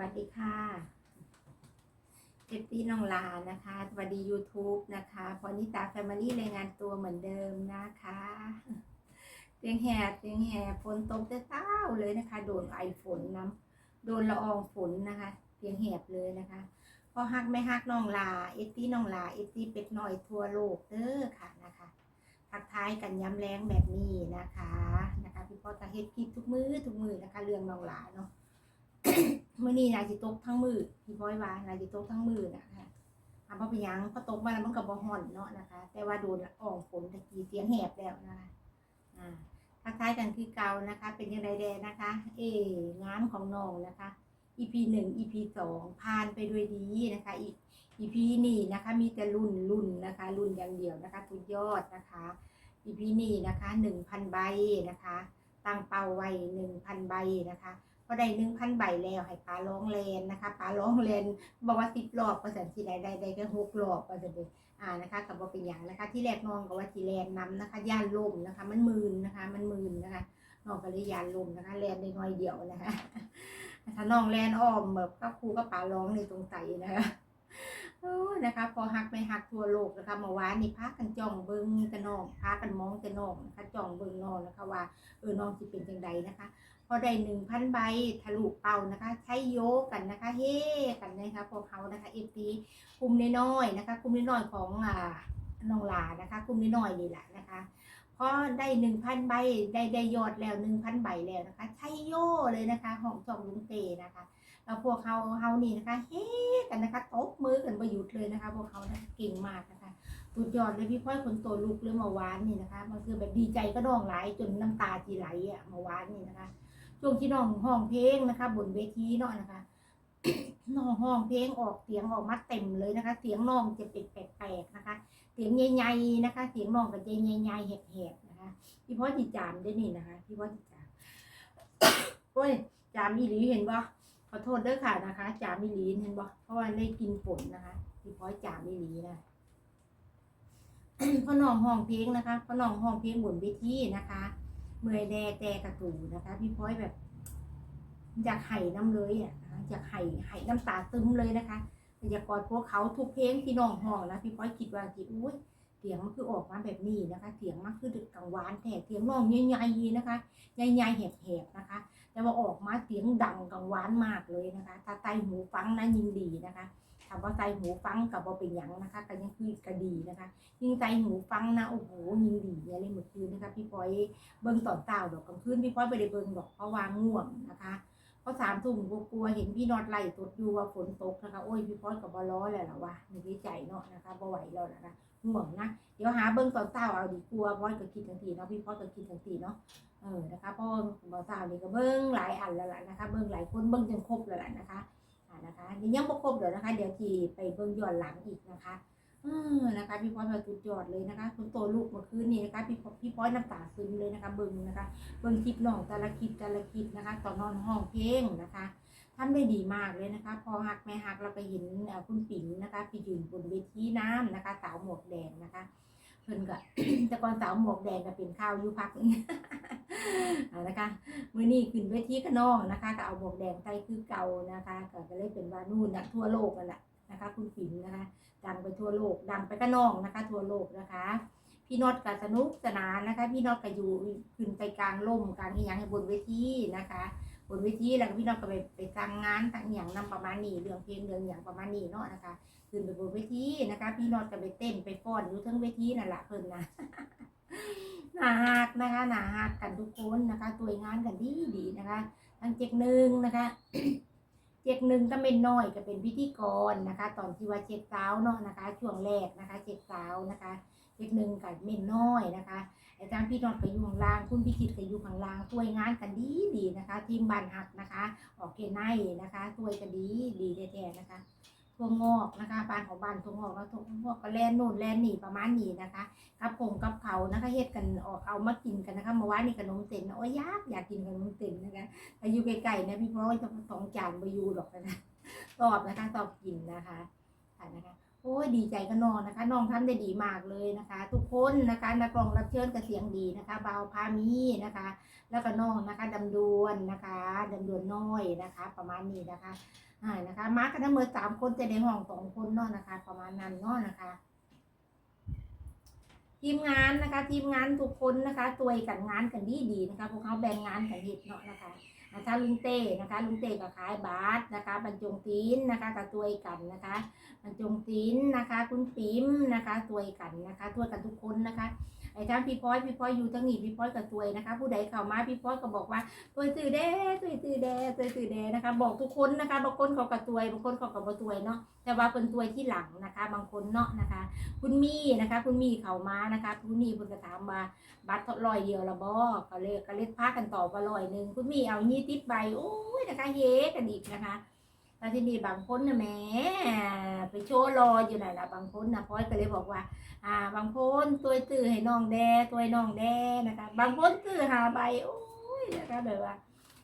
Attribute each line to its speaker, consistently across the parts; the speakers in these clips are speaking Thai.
Speaker 1: วัสดีค่ะเอฟซีน้องลานะคะ สวัสดี YouTube นะคะพอนิตาแฟมิลี่รายงานตัวเหมือนเดิมนะคะเสียงแหบเสียงแหบฝนตกเต้าเลยนะคะ โดนไอฝนน้ำโดนละอองฝนนะคะเสียงแหบเลยนะคะพอฮักไม่ฮักน้องลาเอฟซีน้องลาเอฟซีเป็ดหน่อยทั่วโลกเด้อค่ะนะคะทักทายกันย้ำแรงแบบนี้นะคะนะคะ พี่พ่อจะเฮ็ดคลิปทุกมือทุกมือนะคะ เรื่องน้องหลาเนาะ มื่อนี้นายจิตกทั้งมือพี่พ่อยว่านายจิตกทั้งมือนะคะทำเพราะเป็นยังเพราตกมาแล้วมันกับบ่ห่อนเนาะนะคะ แต่ว่าโดนละองฝนตะกี้เสียงแหบแล้วนะคะอ่าทักทายกันคือเก่านะคะ เป็นยังไงแดนะคะ เองานของน้องนะคะ EP หนึ่ง EP สองผ่านไปด้วยดีนะคะอีก EP นี่นะคะ มีแต่รุ่นรุ่นนะคะ รุ่นอย่างเดียวนะคะสุดยอดนะคะ EP นี่นะคะหนึ่งพันใบนะคะ ตั้งเป้าไว้หนึ่งพันใบนะคะ พอได้หนึ่งพันใบแล้วให้ปลาร้องเลนนะคะปลาร้องเลนบอกว่าสิบรอบประสันทีใดได้ได้แค่หกรอบประสันเลยอ่านะคะกับว่าเป็นอย่างนะคะ ที่แรกน้องก็ว่าทีแลนนำนะคะย่านลมนะคะ มันมืนนะคะ มันมืนนะคะน้องก็เลยย่านลมนะคะแลนได้น้อยเดียวนะคะถ้าน้องแลนอ้อมแบบก็ครูก็ปลาร้องในตรงไตนะคะโอ้นะคะ พอหักไม่หักทั่วโลกนะคะเมื่อวานนี่พากันจ้องเบิ้งกันนองพากันมองกันนองนะคะจ้องเบิ้งนองนะคะว่าเออน้องสิเป็นจังใดนะคะ พอได้หนึ่งพันใบทะลุเป้านะคะ ใช้โยกกันนะคะ เฮ่กันนะคะพวกเขานะคะเอฟซีกลุ่มน้อยๆนะคะกลุ่มน้อยๆของอ่าน้องลานะคะกลุ่มน้อยๆนี่แหละนะคะพอได้หนึ่งพันใบได้ได้ยอดแล้วหนึ่งพันใบแล้วนะคะใช้โยเลยนะคะห้องจองลุงเตนะคะแล้วพวกเขาเฮานี่นะคะ เฮ้กันนะคะตบมือกันประยุทธ์เลยนะคะ พวกเขานะเก่งมากนะคะสุดยอดเลยพี่พ่อยคนโตลูกเรื่องมื่อวานนี่นะคะ มันคือแบบดีใจก็น้องไหลจนน้ำตาจีไหลอะมื่อวานนี่นะคะ ช่วงที่น้องห้องเพลงนะคะ บนเวทีเนาะนะคะน้องห้องเพลงออกเสียงออกมาเต็มเลยนะคะ เสียงน้องจะเป็นแปลกๆนะคะ เสียงใหญ่ๆนะคะ เสียงน้องก็จะใหญ่ๆแหบๆนะคะพี่พ่อจิจามได้นี่นะคะพี่พ่อจิจามโอ้ยจามอีหลีเห็นบ่ขอโทษด้วยค่ะนะคะ จามิลีเห็นบ่เพราะว่าได้กินฝนนะคะพี่พ้อจามิลีนะพ่อน้องห้องเพลงนะคะพ่อน้องห้องเพลงบนเวทีนะคะ เมื่อยแดแต่กระตูนะคะ พี่พ้อยแบบ อยากไห้น้ำเลยอะอยากไห้ไห้น้ำตาซึมเลยนะคะอยากกอดพวกเขาทุกเพลงที่น้องห้องนะพี่พ้อยคิดว่าจิอุ้ยเสียงมันคือออกมาแบบนี้นะคะเสียงมันคือกังวานแท้เสียงน้องใหญ่ๆนะคะใหญ่ๆแหบๆนะคะ แต่ว่าออกมาเสียงดังกังวานมากเลยนะคะ ถ้าใส่หูฟังนะยิ่งดีนะคะ ถ้าว่าใส่หูฟังกับว่าเป็นหยังนะคะก็ยังคือกระดีนะคะ ยิ่งใส่หูฟังนะโอ้โหยิ่งดีอะไรเมื่อคืนนะคะพี่ปอยเบิ่งตอนเต้าดอกกลางคืนพี่ปอยไม่ได้เบิ่งดอกเพราะว่าง่วงนะคะเพราะสามทุ่มกลัวเห็นพี่นอดไล่ตดอยู่ว่าฝนตกนะคะโอ้ยพี่ปอยกับบอล้อแหละล่ะวะในใจเนาะนะคะบ่ไหวแล้วนะคะง่วงนะเดี๋ยวหาเบิ่งตอนเต้าเอาดีกลัวปอยก็คิดทันทีเนาะพี่ปอยก็คิดทันทีเนาะเออนะคะเพราะว่าบอสาวนี่ก็เบิ้งหลายอันแล้วล่ะนะคะ เบิ้งหลายคนเบิ้งจนครบแล้วล่ะนะคะ นะคะยังยังบ่ครบเดี๋ยวนะคะ เดี๋ยวทีไปเบิ้งย้อนหลังอีกนะคะเออนะคะ พี่พ้อยมาตุดยอดเลยนะคะ คุณโตลูกเมื่อคืนนี้นะคะ พี่พี่พ้อยน้ำตาซึมเลยนะคะ เบิ้งนะคะ เบิ้งคลิปน้องแต่ละคลิปแต่ละคลิปนะคะ ตอนนอนห้องเพลงนะคะทำได้ดีมากเลยนะคะ พอหักแม่หักเราไปเห็นคุณปิ๋มนะคะไปยืนบนเวทีน้ำนะคะ สาวหมวกแดงนะคะ เพิ่นก็แต่ก่อนสาวหมวกแดงก็เป็นข้าวอยุพักนึ่งเอานะคะมื้อนี้ขึ้นเวทีขนองนะคะ ก็เอาหมวกแดงใส่คือเก่านะคะก็ก็เลยเป็นว่านู่นนะทั่วโลกนั่นแหละนะคะ คุณปิ่มนะคะ ดังไปทั่วโลก ดังไปขนองนะคะ ทั่วโลกนะคะ พี่นอดก็สนุกสนานนะคะ พี่นอดก็อยู่ขึ้นไปกลางร่มกลางอีหยังให้บนเวทีนะคะ บนเวทีแล้วก็พี่นองก็ไปไปทำงานต่างอย่างนำประมาณนี้เรื่องเพลงเรื่องอย่างประมาณนี้เนาะนะคะขึ้นไปบนเวทีนะคะ พี่นองก็ไปเต้นไปฟ้อนอยู่ทั้งเวทีนั่นแหละเพิ่นนะหนาหักนะคะหนาหักกันทุกคนนะคะตัวงานกันดีดีนะคะทั้งเจ็กหนึ่งนะคะ เจ็กหนึ่งก็เป็นน้อยก็เป็นพิธีกรนะคะ ตอนที่ว่าเจ็กสาวเนาะนะคะ ช่วงแรกนะคะเจ็กสาวนะคะเจ็กหนึ่งกับเม่นน้อยนะคะอาจารย์พี่นอนก็อยู่ข้างล่าง คุณพิคิดก็อยู่ข้างล่างช่วยงานกันดีดีนะคะ ทีมบันหักนะคะ ออกเกณฑ์ในนะคะช่วยกันดีดีแท้ๆนะคะ ทั่วงอกนะคะบ้านของบ้านทั่วงอกแล้วทั่วงอกก็แล่นโน่นแล่นนี่ประมาณนี้นะคะกับผงกับเขานะคะเฮ็ดกันออกเอามากินกันนะคะเมื่อวานนี่ขนมเส้นโอ้ยยากอยากกินขนมเส้นนะคะแต่อยู่ไกลๆนะพี่เพราะว่าจะสองจานไปอยู่หรอกนะตอบนะคะตอบกินนะคะค่ะนะคะโอ้ยดีใจกับน้องนะคะ น้องทำได้ดีมากเลยนะคะ ทุกคนนะคะนักร้องรับเชิญกับเสียงดีนะคะเบาพามีนะคะ แล้วก็น้องนะคะดำดวนนะคะลำดวนน้อยนะคะ ประมาณนี้นะคะ อ่านะคะมากันทั้งหมดสามคนแต่ในห้องสองคนเนาะนะคะ ประมาณนั้นเนาะนะคะ ทีมงานนะคะ ทีมงานทุกคนนะคะตัวกันงานกันดีดีนะคะพวกเขาแบ่งงานกันเห็ดเนาะนะคะนะคะลุงเต้นะคะ ลุงเต้ก็ขายบาสนะคะ บรรจงตีนนะคะกับตัวกันนะคะบรรจงตีนนะคะ คุณปิ๋มนะคะตัวกันนะคะตัวกันทุกคนนะคะ ไอ้ทั้งพี่พ้อยพี่พ้อยอยู่ทั้งนี้พี่พ้อยกับตัวนะคะ ผู้ใดเข้ามาพี่พ้อยก็บอกว่าตัวตื่อแด้ตัวตื่อแด้ตัวตื่อแด้นะคะ บอกทุกคนนะคะบางคนเขากับตัวบางคนเขากับบ่ตัวเนาะแต่ว่าเป็นตัวที่หลังนะคะ บางคนเนาะนะคะ คุณมี่นะคะ คุณมี่เข้ามานะคะคุณมี่เพิ่นก็ถามว่าบัตรลอยเดียวละบ่ก็เลยก็เลยพากันตอบว่าลอยหนึ่งคุณมี่เอายี่ติดใบโอ้ยนะคะเฮกันอีกนะคะ แล้วที่นี้บางคนนะแม่ไปโชว์รออยู่ไหนนล่ะบางคนนะพ้อยก็เลยบอกว่า อ่า บางคนตัวตื้อให้น้องแดตัวน้องแดนะคะ บางคนตื้อหาใบโอ้ยนะคะแบบว่า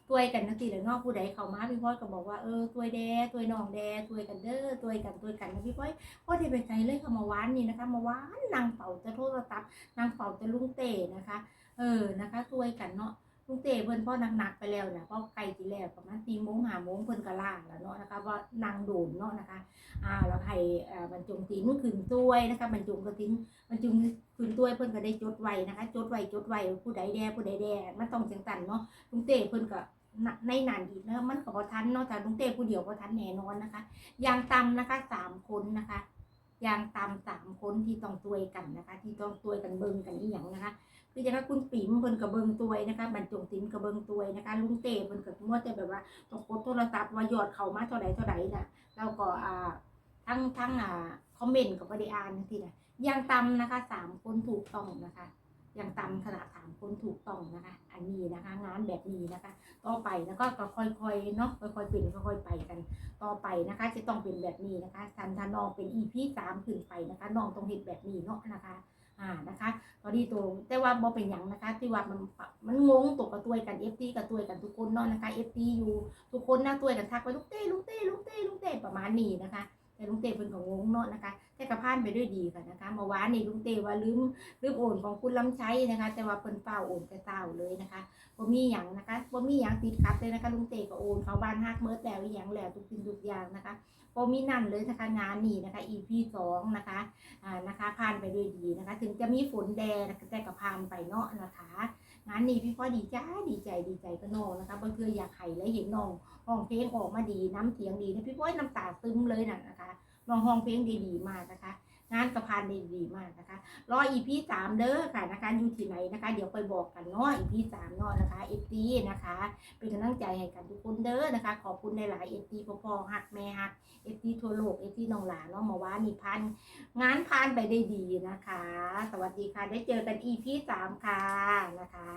Speaker 1: ตัวกันทั้งสี่เลยเนอกผู้ใดเข้ามาพี่พ้อยก็บอกว่าเออตัวแดตัวน้องแดตัวกันเด้อตัวกันตัวกันนะพี่พ้อยพ่อได้ไปใจเลยค่ะมาวานนี่นะคะมาวานนางเป่าจะโทรศัพท์นางเป่าจะลุงเต๋นะคะ เออนะคะตัวกันเนาะ ลุงเต๋เพิ่นพ่อหนักๆไปแล้วนะพ่อไกลทีแล้วประมาณตีโมงหาโมงเพิ่นก็ล่างแล้วเนาะนะคะว่านางโดนเนาะนะคะอ่าแล้วให้อ่บรรจงตินขึ้นตัวยนะคะบรรจงกระติ้นบรรจงขึ้นตัวยเพิ่นก็ได้จดไว้นะคะ จดไว้จดไว้ผู้ใดแดผู้ใดแดมันต้องจังตันเนาะลุงเต้เพิ่นก็ในนานอีกเนาะมันก็บ่ทันเนาะแต่ลุงเต้ผู้เดียวบ่ทันแน่นอนนะคะอย่างต่ำนะคะสามคนนะคะอย่างต่ำสามคนที่ต้องตัวยกันนะคะ ที่ต้องตัวยกันเบิ่งกันอีหยังนะคะ คือจะว่าคุณปิ๋มเพิ่นก็เบิงตัวยนะคะบรรจงติ้นก็เบิงตัวยนะคะลุงเต้เพิ่นก็มัวแต่แบบว่าต้องกดโทรศัพท์ว่ายอดเขามาเท่าใดเท่าใดน่ะแล้วก็อ่าทั้งทั้งอ่าคอมเมนต์กับบริอานทีนะย่างตำนะคะสามคนถูกต้องนะคะย่างตำขนาดสามคนถูกต้องนะคะ อันนี้นะคะ งานแบบนี้นะคะ ต่อไปแล้วก็ค่อยๆเนาะค่อยๆเป็นค่อยๆไปกัน ต่อไปนะคะจะต้องเป็นแบบนี้นะคะทันทานองเป็นอีพีสามขึ้นไปนะคะน้องต้องเห็นแบบนี้เนาะนะคะ อ่านะคะตอนนี้ตัวแต่ว่าบ่เป็นหยังนะคะ ที่ว่ามันมันงงตกกระตัวยกันเอฟตีกระตัวยกันทุกคนเนาะนะคะเอฟตีอยู่ทุกคนหน้าตัวยกันทักไปลูกเต้ลูกเต้ลูกเต้ลูกเต้ประมาณนี้นะคะ แต่ลุงเต้เพิ่นก็งงเนาะนะคะ แต่กระพานไปด้วยดีค่ะนะคะเมื่อวานนี่ลุงเต้ว่าลืมลืมโอนของคุณลำใช้นะคะ แต่ว่าเพิ่นเป้าโอนแต่เต้าเลยนะคะบ่มีหยังนะคะบ่มีหยังติดขัดเลยนะคะลุงเต้ก็โอนเขาบ้านฮักเมิดแล้วอีหยังแล้วทุกสิ่งทุกอย่างนะคะบ่มีนั่นเลยนะคะงานนี้นะคะ EP สองนะคะอ่านะคะผ่านไปด้วยดีนะคะ ถึงจะมีฝนแดดแต่ก็ผ่านไปเนาะนะคะงานนี้พี่พ่อดีใจดีใจดีใจก็น้องนะคะบางเทื่ออยากไห้และเห็นน้อง ห้องเพลงออกมาดีน้ำเสียงดีนะพี่พ้อยน้ำตาซึมเลยนะนะคะลองห้องเพลงดีดีๆมากนะคะ งานกระพานดีดีๆมากนะคะ รออีพีสามเด้อค่ะนะคะอยู่ที่ไหนนะคะ เดี๋ยวไปบอกกันเนาะอีพีสามเนาะนะคะเอฟซีนะคะ เป็นกำลังใจให้กันทุกคนเด้อนะคะ ขอบคุณในหลายเอฟซีพ่อๆหักแม่หักเอฟซีทั่วโลกเอฟซีน้องหลานเนาะมาว่านี่พันงานผ่านไปได้ดีนะคะ สวัสดีค่ะได้เจอกันอีพีสามค่ะนะคะ